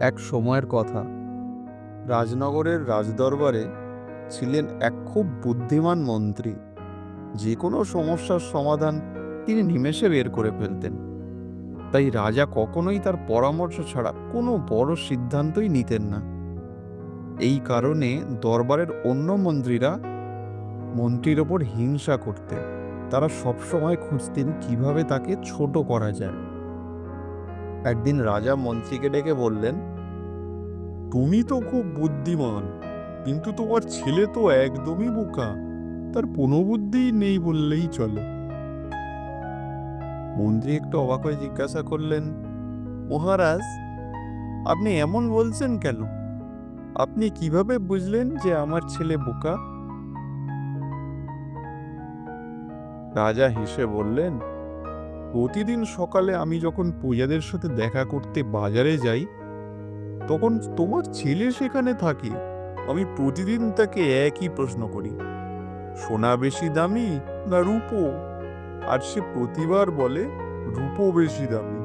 এক সময়ের কথা। রাজনগরের রাজদরবারে ছিলেন এক খুব বুদ্ধিমান মন্ত্রী। যে কোনো সমস্যার সমাধান তিনি নিমেষে বের করে ফেলতেন। তাই রাজা কখনোই তার পরামর্শ ছাড়া কোনো বড় সিদ্ধান্তই নিতেন না। এই কারণে দরবারের অন্য মন্ত্রীরা মন্ত্রীর ওপর হিংসা করতেন তারা সবসময় খুঁজতেন কীভাবে তাকে ছোট করা যায়। একদিন রাজা মন্ত্রীকে ডেকে বললেন তুমি তো খুব বুদ্ধিমান, কিন্তু তোমার ছেলে তো একদমই বোকা। তার কোনো বুদ্ধিই নেই বললেই চলে। মন্ত্রী একটু অবাক হয়ে জিজ্ঞাসা করলেন, মহারাজ, আপনি এমন বলছেন কেন? আপনি কীভাবে বুঝলেন যে আমার ছেলে বোকা? রাজা হেসে বললেন, প্রতিদিন সকালে আমি যখন পূজাদের সাথে দেখা করতে বাজারে যাই তখন তোমার ছেলে সেখানে থাকে? আমি প্রতিদিন তাকে একই প্রশ্ন করি। সোনা বেশি দামি না রূপো? আর সে প্রতিবার বলে, রূপো বেশি দামি।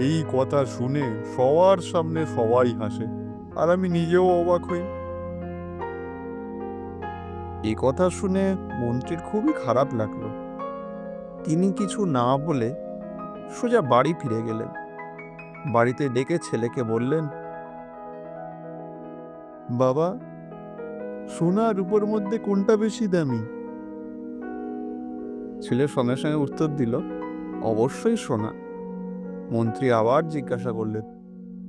এই কথা শুনে সবার সামনে সবাই হাসে, আর আমি নিজেও অবাক হই। এই কথা শুনে মন্ত্রীর খুবই খারাপ লাগল। তিনি কিছু না বলে সোজা বাড়ি ফিরে গেলেন। বাড়িতে ডেকে ছেলেকে বললেন বাবা সোনা আর রূপোর মধ্যে কোনটা বেশি দামি? ছেলে সঙ্গে সঙ্গে উত্তর দিল অবশ্যই সোনা। মন্ত্রী আবার জিজ্ঞাসা করলেন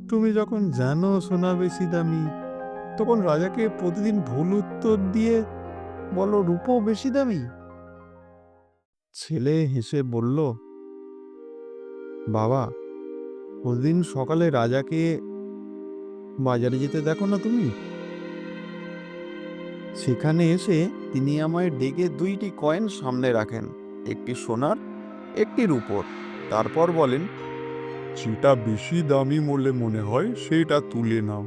তুমি যখন জানো সোনা বেশি দামি তখন রাজাকে প্রতিদিন ভুল উত্তর দিয়ে বলো রূপো বেশি দামি? ছেলে হেসে বলল বাবা প্রতিদিন সকালে রাজাকে বাজারে যেতে দেখো না তুমি? সেখানে এসে তিনি আমায় ডেকে দুইটি কয়েন সামনে রাখেন একটি সোনার একটি রূপোর। তারপর বলেন যেটা বেশি দামি বলে মনে হয় সেটা তুলে নাও।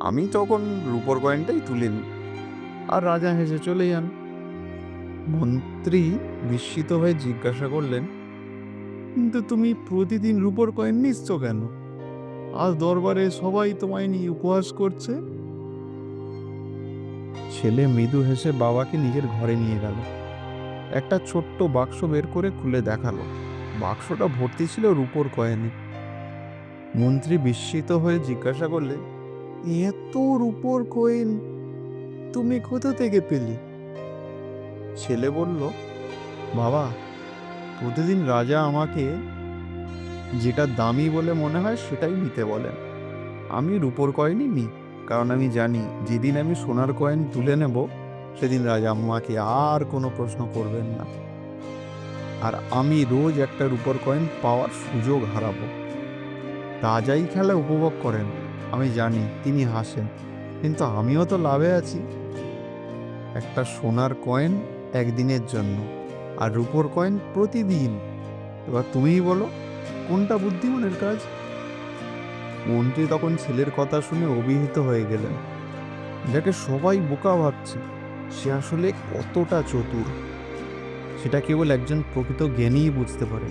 আমি তখন রূপোর কয়েনটাই তুলে নিই। আর রাজা হেসে চলে যান। মন্ত্রী বিস্মিত হয়ে জিজ্ঞাসা করলেন কিন্তু তুমি প্রতিদিন রূপোর কয়েন নিচ্ছ কেন? আজ দরবারে সবাই তোমায় নিয়ে উপহাস করছে। ছেলে মৃদু হেসে বাবাকে নিজের ঘরে নিয়ে গেল। একটা ছোট্ট বাক্স বের করে খুলে দেখাল। বাক্সটা ভর্তি ছিল রূপোর কয়েনে। মন্ত্রী বিস্মিত হয়ে জিজ্ঞাসা করলে, এত রূপোর কয়েন তুমি কোথা থেকে পেলে? ছেলে বলল, বাবা, প্রতিদিন রাজা আমাকে যেটা দামি বলে মনে হয় সেটাই নিতে বলেন। আমি রূপোর কয়েনই নিই। কারণ আমি জানি, যেদিন আমি সোনার কয়েন তুলে নেব, সেদিন রাজা আমাকে আর কোনো প্রশ্ন করবেন না। আর আমি রোজ একটা রূপোর কয়েন পাওয়ার সুযোগ হারাবো। রাজাই খেলা উপভোগ করেন, আমি জানি তিনি হাসেন, কিন্তু আমিও তো লাভে আছি। একটা সোনার কয়েন একদিনের জন্য, আর রূপোর কয়েন প্রতিদিন। এবার তুমিই বলো, কোনটা বুদ্ধিমানের কাজ? মন্ত্রী তখন ছেলের কথা শুনে অভিহিত হয়ে গেলেন। যাকে সবাই বোকা ভাবছে, সে আসলে কতটা চতুর? সেটা কেবল একজন প্রকৃত জ্ঞানীই বুঝতে পারে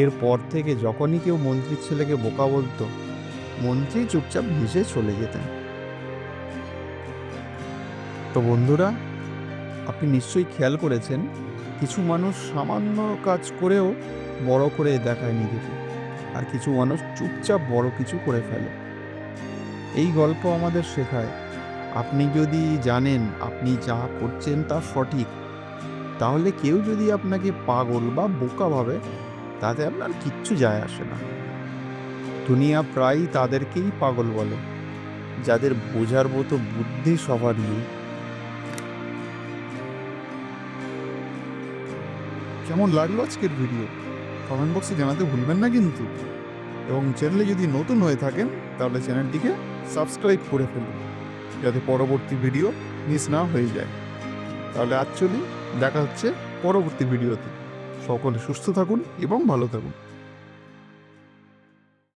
এরপর থেকে যখনই কেউ মন্ত্রীর ছেলেকে বোকা বলতো, মন্ত্রী চুপচাপ ভেসে চলে যেতেন। তো বন্ধুরা, আপনি নিশ্চয়ই খেয়াল করেছেন, কিছু মানুষ সামান্য কাজ করেও বড় করে দেখায় নিজেকে আর কিছু মানুষ চুপচাপ বড় কিছু করে ফেলে। এই গল্প আমাদের শেখায়, আপনি যদি জানেন আপনি যা করছেন তা সঠিক, তাহলে কেউ যদি আপনাকে পাগল বা বোকা ভাবে, তাতে আপনার কিচ্ছু যায় আসে না। দুনিয়া প্রায় তাদেরকেই পাগল বলে, যাদের বোঝার মতো বুদ্ধি সবার নেই। কেমন লাগল আজকের ভিডিও? কমেন্ট বক্সে জানাতে ভুলবেন না কিন্তু। এবং চ্যানেলে যদি নতুন হয়ে থাকেন, তাহলে চ্যানেলটিকে সাবস্ক্রাইব করে ফেলুন, যাতে পরবর্তী ভিডিও মিস না হয়ে যায়। তাহলে অ্যাকচুয়ালি দেখা হচ্ছে পরবর্তী ভিডিওতে। সকলে সুস্থ থাকুন এবং ভালো থাকুন।